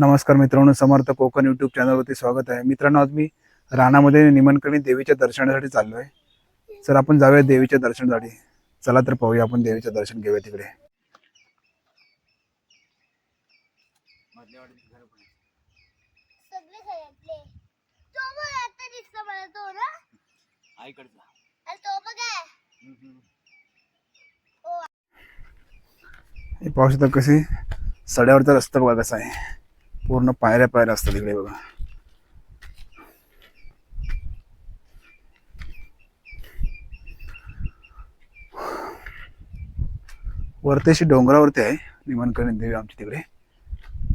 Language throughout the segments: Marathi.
नमस्कार मित्रांनो समर्थ कोकण युट्यूब चॅनलवरती स्वागत आहे. मित्रांनो आज मी राणामध्ये निमनकणी देवीच्या दर्शनासाठी चाललो आहे तर आपण जाऊया देवीच्या दर्शनासाठी. चला तर पाहूया आपण देवीचं दर्शन घेऊया तिकडे. सगळे खेळातले तो बघ आता दिसतो मला तो ना? आईकडचा. अरे तो बघ आहे. हे पाहू शकता कशी? सड्यावरचा रस्ता बघा कसा आहे. पूर्ण पायऱ्या पायऱ्या असतात तिकडे बघा. वरतेशी डोंगरावरती आहे निमनकणी देवी आमची तिकडे.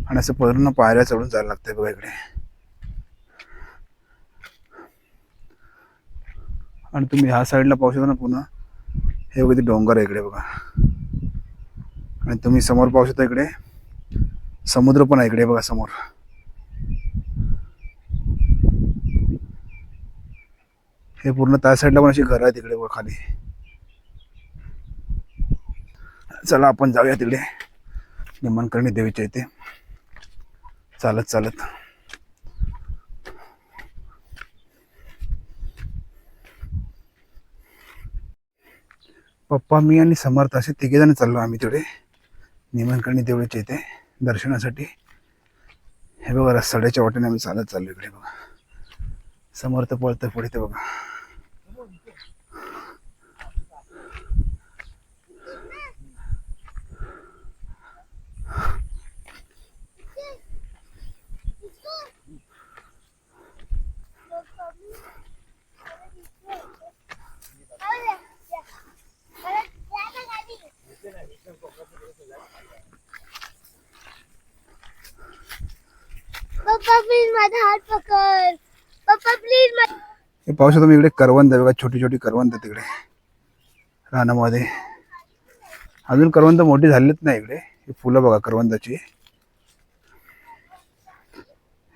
आणि असं पूर्ण पायऱ्या चढून जायला लागतंय बघा इकडे. आणि तुम्ही ह्या साईडला पाहू शकता ना पुन्हा हे बघा ते डोंगर आहे इकडे बघा. आणि तुम्ही समोर पाहू शकता इकडे. समुद्र पण आहे इकडे बघा समोर. हे पूर्ण त्या साईडला पण अशी घरं आहे तिकडे बघा खाली. चला आपण जाऊया तिकडे. निमनकर्णी देवीच्या इथे. चालत चालत. पप्पा मी आणि समर्थ असे तिघे जण चाललो आम्ही तिकडे. निमनकर्णी देवळीच्या इथे. दर्शनासाठी. हे बघा रस्त्याच्या वाटेने आम्ही चालत चाललो इकडे बघा. समर्थ पळतं पुढे ते बघा. पप्पा प्लीज माझा हात पकड पप्पा प्लीज हे पाहू शकतो मी इकडे करवंद आहे बघा छोटी छोटी करवंद तिकडे रानामध्ये. अजून करवंद मोठी झालीच नाही इकडे हे फुलं बघा करवंदाची.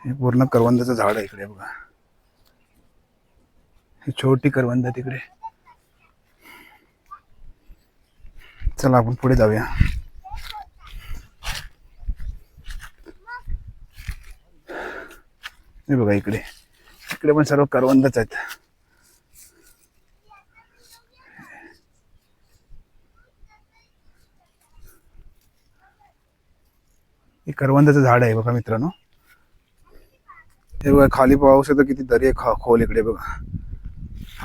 हे पूर्ण करवंदाचं झाड आहे इकडे बघा. हे छोटी करवंद आहे तिकडे. चला आपण पुढे जाऊया. हे बघा इकडे. इकडे पण सर्व करवंदच आहेत. हे करवंदाचं झाड आहे बघा मित्रांनो. हे बघा खाली पाऊस शकतो किती दरी आहे खा खोल इकडे बघा.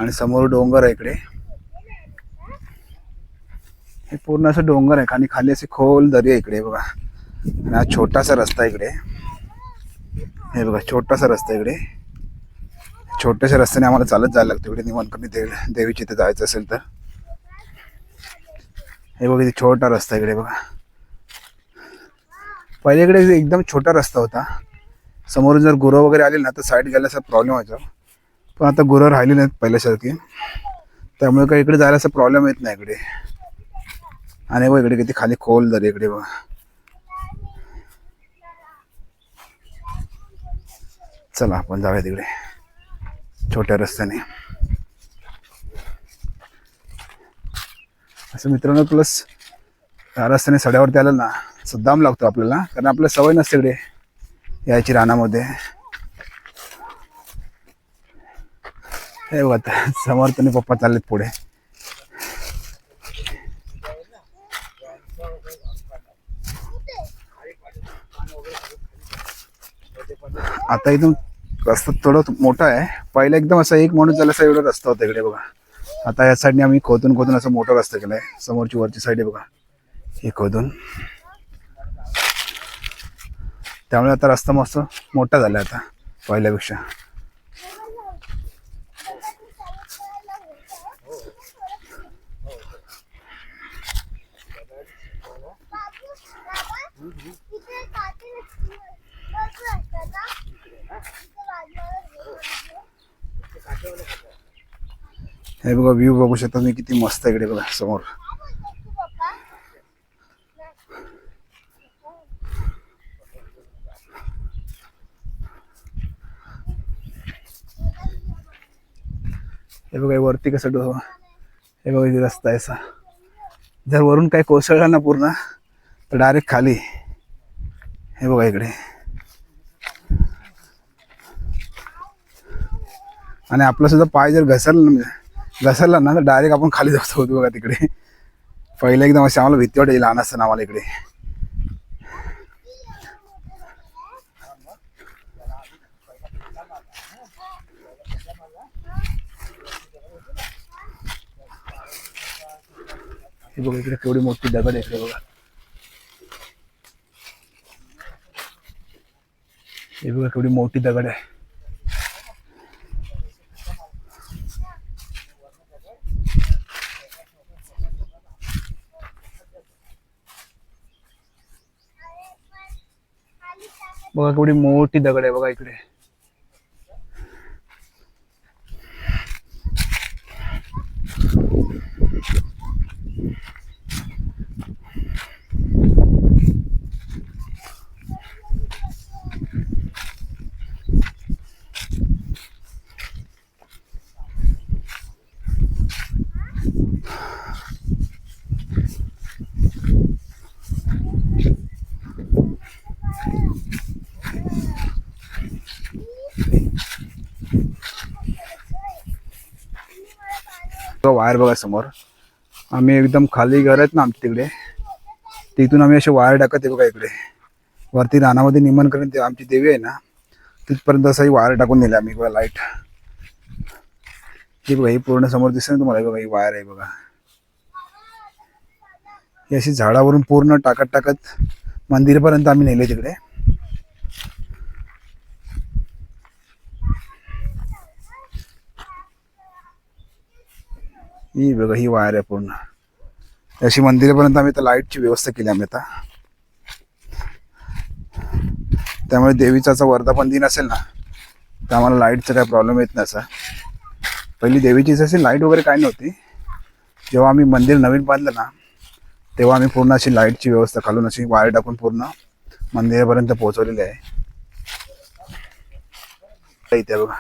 आणि समोर डोंगर आहे इकडे. हे पूर्ण असं डोंगर आहे आणि खाली असे खोल दरी आहे इकडे बघा. आणि हा छोटासा रस्ता आहे इकडे. हे बघा छोटासा रस्ता आहे इकडे. छोट्याशा रस्त्याने आम्हाला चालत जायला लागतं इकडे कमी देवी देवीची इथे जायचं असेल तर. हे बघा इथे छोटा रस्ता आहे इकडे बघा. पहिले इकडे एकदम छोटा रस्ता होता. समोरून जर गुरं वगैरे आले ना तर साईड गेला असा प्रॉब्लेम व्हायचा. पण आता गुरं राहिली नाहीत पहिल्यासारखी. त्यामुळे काही इकडे जायला असा प्रॉब्लेम येत नाही इकडे. आणि बघ इकडे किती खाली खोल दर इकडे बघा. चला आपण जाऊया तिकडे. छोट्या रस्त्याने. असं मित्रांनो प्लस या रस्त्याने सड्यावरती आलं ना सद्दाम लागतो आपल्याला कारण आपल्याला सवय नसते इकडे यायची रानामध्ये. हे बघा आता समर्थने पप्पा चाललेत पुढे. आता इथून रस्ता थोडं मोठा आहे. पहिला एकदम असा एक माणूस झाला असा एवढा रस्ता होता इकडे बघा. आता या साईडने आम्ही खोदून खोदून असा मोठा रस्ता केलाय. समोरची वरची साईड आहे बघा. हे खोदून. त्यामुळे आता रस्ता मस्त मोठा झाला आता पहिल्यापेक्षा. हे बघा व्ह्यू बघू शकता मी किती मस्त इकडे बघा समोर. हे बघा वरती कसं हे बघा इथे रस्ता आहे असा. जर वरून काही कोसळला ना पूर्ण तर डायरेक्ट खाली. हे बघा इकडे. आणि आपला सुद्धा पाय जर घसरला ना म्हणजे घसरला ना तर डायरेक्ट आपण खाली जातो होतो बघा तिकडे. पहिले एकदम असे आम्हाला भीती वाटायची लहान असताना आम्हाला इकडे. हे बघा इकडे केवढी मोठी दगड आहे बघा. हे बघा केवढी मोठी दगड आहे. बघा केवढी मोठी दगड आहे बघा इकडे. वायर बघा समोर. आम्ही एकदम खाली घर आहेत ना आमच्या तिकडे. तिथून आम्ही असे वायर टाकत आहे बघा इकडे. वरती रानामध्ये निमन करून ते आमची देवी आहे ना तिथपर्यंत असंही वायर टाकून दिले आम्ही बघा लाइट ही बघा ही पूर्ण समोर दिसते ना तुम्हाला? बघा ही वायर आहे बघा. ही अशी झाडावरून पूर्ण टाकत टाकत मंदिरपर्यंत आम्ही नेले तिकडे. ही बघा ही वायर आहे पूर्ण. अशी मंदिरापर्यंत आम्ही आता लाईटची व्यवस्था केली आम्ही आता. त्यामुळे देवीचा असा वर्धापन दिन असेल ना तर आम्हाला लाईटचा काय प्रॉब्लेम येत नाही असा. पहिली देवीचीच जशी लाइट वगैरे काय नव्हती. जेव्हा आम्ही मंदिर नवीन बांधलं ना तेव्हा आम्ही पूर्ण अशी लाईटची व्यवस्था खालून अशी वायर टाकून पूर्ण मंदिरापर्यंत पोहोचवलेली आहे. इथे बघा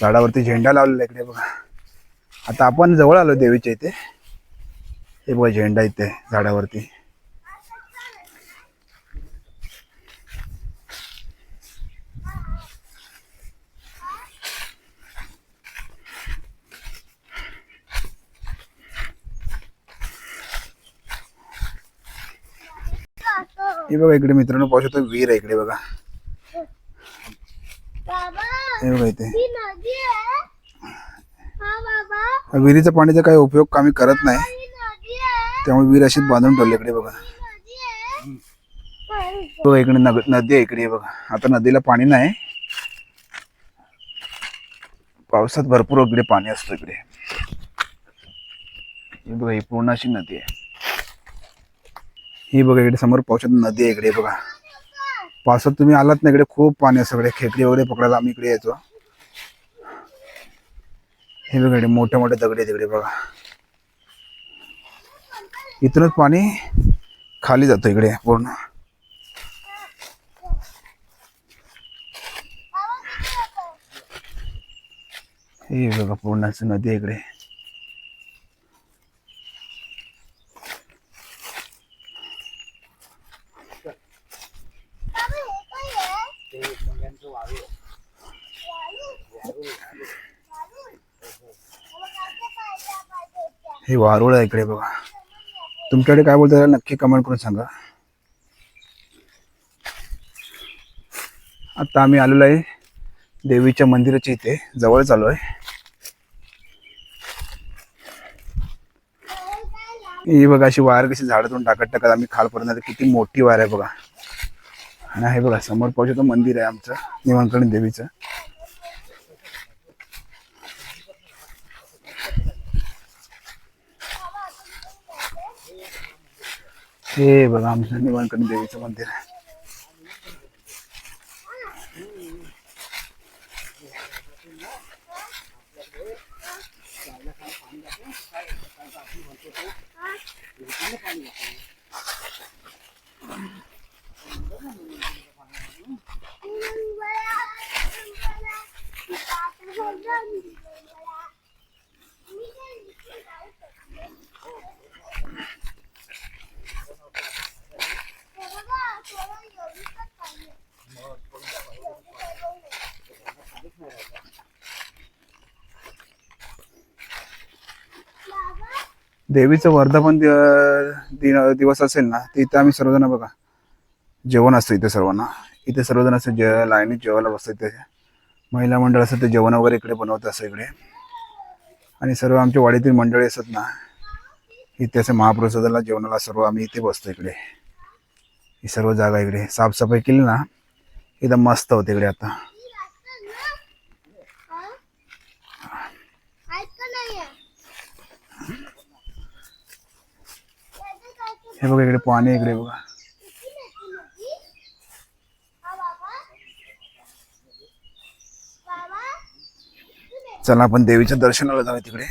झाडावरती झेंडा लावलेला आहे इकडे बघा. आता आपण जवळ आलो देवीच्या इथे. हे बघा झेंडा इथे झाडावरती. हे बघा इकडे मित्रांनो पाहू शकतो विहीर आहे इकडे बघा. हे बघा इथे. विहिरीचं पाण्याचा काही उपयोग आम्ही करत नाही. त्यामुळे विहीर अशीच बांधून ठेवली इकडे बघा. बघा इकडे नदी आहे इकडे बघा. आता नदीला पाणी नाही. पावसात भरपूर इकडे पाणी असतं इकडे. ही बघा ही पूर्ण अशी नदी आहे. ही बघा इकडे समोर पावसात नदी आहे इकडे बघा. पावसात तुम्ही आलात ना इकडे खूप पाणी असतं इकडे खेकडी वगैरे पकडायला आम्ही इकडे यायचो हे बघा मोठे मोठे दगडे तिकडे बघा. इथूनच पाणी खाली जातं इकडे पूर्ण. हे बघा पूर्ण नदी आहे इकडे बाबा हे काय आहे हे वारुळ आहे इकडे बघा. तुमच्याकडे काय बोलतात त्याला नक्की कमेंट करून सांगा. आता आम्ही आलेलो आहे देवीच्या मंदिराच्या इथे जवळच आलो आहे. ही बघा अशी वायर कशी झाडातून टाकत टाकत आम्ही खालपर्यंत किती मोठी वायर आहे बघा. आणि हे बघा समोर पाहू शकतो मंदिर आहे आमचं निवांकणी देवीचं. हे बघा आमचं निवांकणी देवीचं मंदिर आहे. देवीचं वर्धापन दिन दिवस असेल ना तिथं आम्ही सर्वजण बघा. जेवण असतं इथे सर्वांना. इथे सर्वजण असं जे लाईनीत जेवायला बसतं इथे महिला मंडळ असतं ते जेवण वगैरे इकडे बनवतं असं इकडे. आणि सर्व आमच्या वाडीतील मंडळी असतात ना इथे असं महाप्रसादाला जेवणाला सर्व आम्ही इथे बसतो इकडे. ही सर्व जागा इकडे साफसफाई केली ना एकदम मस्त होते इकडे आता आहेत का नाही हे बघा इकडे पाणी इकडे बघा. चला आपण देवीच्या दर्शनाला जाऊया तिकडे.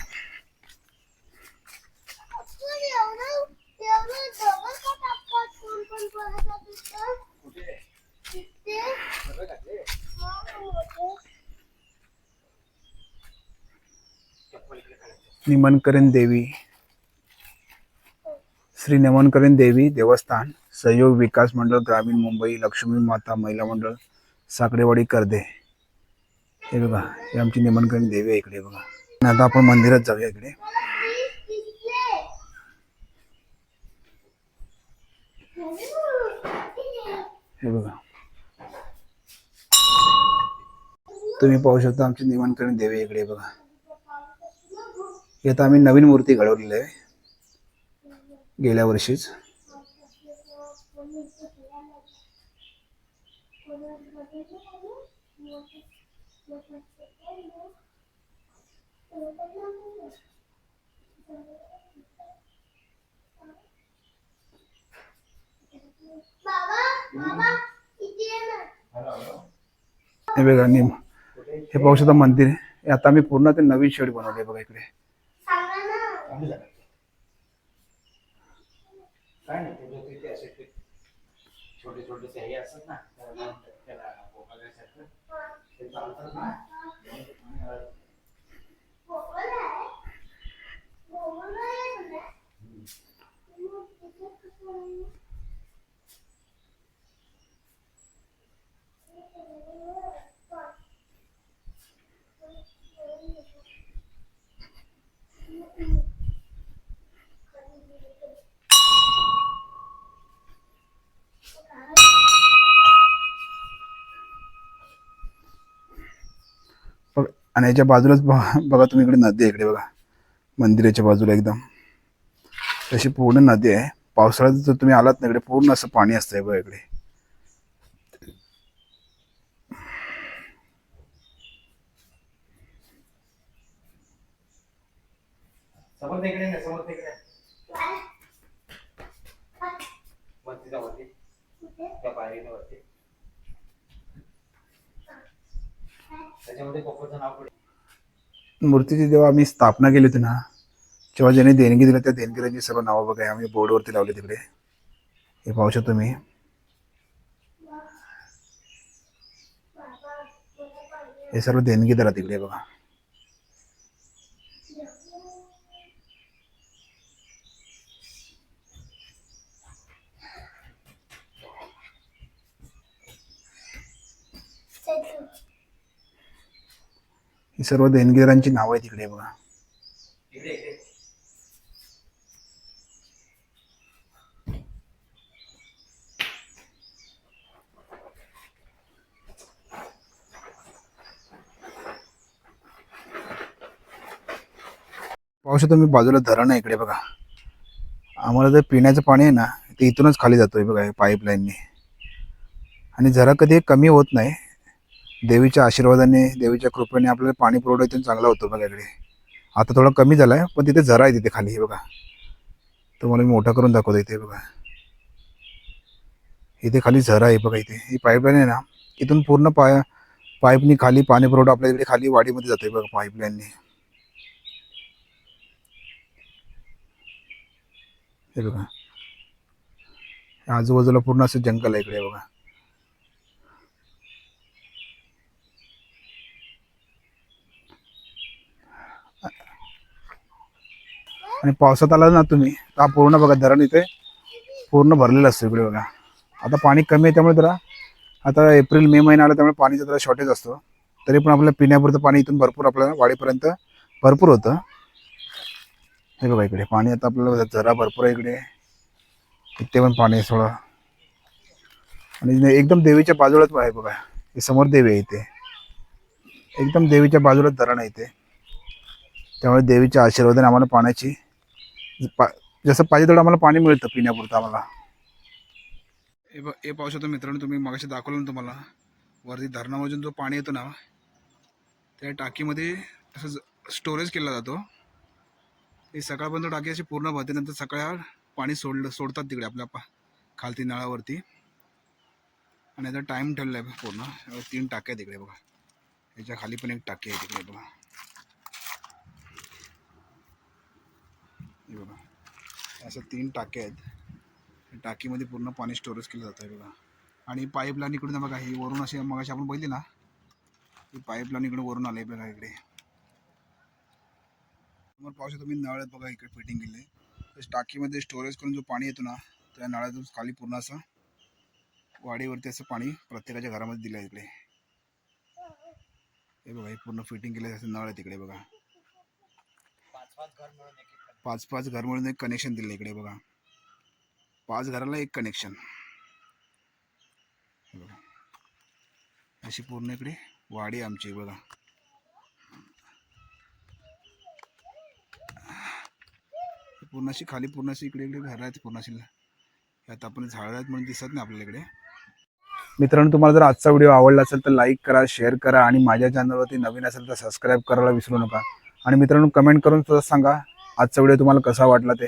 निमनकरण देवी. श्री निमनकरण देवी देवस्थान सहयोग विकास मंडळ ग्रामीण मुंबई लक्ष्मी माता महिला मंडळ साकडेवाडी करदे. हे बघा हे आमची निमनकरण देवी आहे इकडे बघा. आता आपण मंदिरात जाऊया इकडे. हे बघा. तुम्ही पाहू शकता आमची निमनकरण देवी इकडे बघा. इथं आम्ही नवीन मूर्ती घडवलेली आहे. गेल्या वर्षीच. बाबा बाबा इथे ये ना हे बघा निम. हे पाहू शकता मंदिर आहे. हे आता आम्ही पूर्ण ते नवीन शेड बनवले बघा इकडे. सांगा ना. काय नाही तुझं तिथे असे ते छोटे छोटे हे असतात ना त्याला त्याला भोपाळ्यासारखं ते चालतात ना Thank you मोबाईल आहे तुला मग तिथे कसं आहे? बघ आणि याच्या बाजूलाच बघा बघा तुम्ही इकडे नदी आहे इकडे बघा. मंदिराच्या बाजूला एकदम. तशी पूर्ण नदी आहे. पावसाळ्यात जर तुम्ही आलात ना इकडे पूर्ण असं पाणी असतंय बघा इकडे. समोर तिकडे समोर तिकडे वरती जा वरती त्या पायरीने वरती त्याच्यामध्ये नाव पडेल. मूर्तीची जेव्हा आम्ही स्थापना केली होती ना जेव्हा ज्यांनी देणगी दिल्या त्या देणगीरांची सर्व नावं बघा आम्ही बोर्डवरती लावले तिकडे. हे पाहू शकतो तुम्ही. हे सर्व देणगीदार तिकडे बघा. ही सर्व देणगीदारांची नावं आहेत तिकडे बघा. पाहू शकतो मी बाजूला धरण आहे इकडे बघा. आम्हाला जर पिण्याचं पाणी आहे ना ते इथूनच खाली जातोय बघा पाईपलाईनने आणि जरा कधी कमी होत नाही देवीच्या आशीर्वादाने देवीच्या कृपेने आपल्याला पाणी पुरवठा इथून चांगला होतो बघा इकडे. आता थोडा कमी झाला आहे पण तिथे झरा आहे तिथे खाली हे बघा. तुम्हाला मी मोठा करून दाखवतो इथे बघा. इथे खाली झरा आहे बघा इथे. ही पाईपलाईन आहे ना इथून पूर्ण पाय पाईपनी खाली पाणी पुरवठा आपल्या इकडे खाली वाडीमध्ये जातो आहे बघा पाईपलाईनने हे बघा. आजूबाजूला पूर्ण असं जंगल आहे इकडे बघा. आणि पावसात आला ना तुम्ही तर पूर्ण बघा धरण इथे पूर्ण भरलेलं असतं इकडे बघा. आता पाणी कमी आहे त्यामुळे जरा आता एप्रिल मे महिना आला त्यामुळे पाणीचा जरा शॉर्टेज असतो. तरी पण आपल्याला पिण्यापुरतं पाणी इथून भरपूर आपल्याला वाडीपर्यंत भरपूर होतं. हे बघा इकडे पाणी आता आपल्याला जरा भरपूर आहे इकडे. इथे पण पाणी आहे थोडं. आणि एकदम देवीच्या बाजूलाच आहे बघा. हे समोर देवी आहे इथे. एकदम देवीच्या बाजूलाच धरण आहे इथे. त्यामुळे देवीच्या आशीर्वादाने आम्हाला पाण्याची पा जसं पाहिजे तेवढं आम्हाला पाणी मिळतं पिण्यापुरतं आम्हाला. हे ब हे पाहू मित्रांनो तुम्ही मागाशी दाखवलं ना तुम्हाला. वरती धरणामधून जो पाणी येतो ना त्या टाकीमध्ये तसंच स्टोरेज केला जातो. ते सकाळपर्यंत टाकी अशी पूर्ण भरते नंतर सकाळ पाणी सोडलं सोडतात तिकडे आपल्या पा खालती नळावरती. आणि याचा टाईम ठरला आहे पूर्ण. तीन टाक्या तिकडे बघा. याच्या खाली पण एक टाकी आहे तिकडे बघा. हे बघा. असं तीन टाक्या आहेत. टाकीमध्ये पूर्ण पाणी स्टोरेज केलं जातं आहे बघा. आणि पाईपलाईन इकडून बघा ही वरून अशी मगाशी आपण बघितली ना ही पाईपलाईन इकडे वरून आले बघा इकडे. समोर पाहू तुम्ही नळ आहेत बघा इकडे फिटिंग केले तर टाकीमध्ये स्टोरेज करून जो पाणी येतो ना त्या नळातून खाली पूर्ण असं वाडीवरती असं पाणी प्रत्येकाच्या घरामध्ये दिलं आहे इकडे. हे बघा हे पूर्ण फिटिंग केलं असं नळ आहे तिकडे बघा. पाच पाच घर मिळून एक कनेक्शन दिलं इकडे बघा. पाच घराला एक कनेक्शन बघा. अशी पूर्ण इकडे वाडी आमची बघा. पूर्ण अशी खाली पूर्ण अशी इकडे इकडे घरं आहेत पूर्ण अशी. यात आपण झाडं आहेत म्हणून दिसत नाही आपल्याला इकडे. मित्रांनो तुम्हाला जर आजचा व्हिडिओ आवडला असेल तर लाईक करा शेअर करा आणि माझ्या चॅनलवरती नवीन असेल तर सबस्क्राईब करायला विसरू नका. आणि मित्रांनो कमेंट करून सुद्धा सांगा. आजचा व्हिडिओ तुम्हाला कसा वाटला ते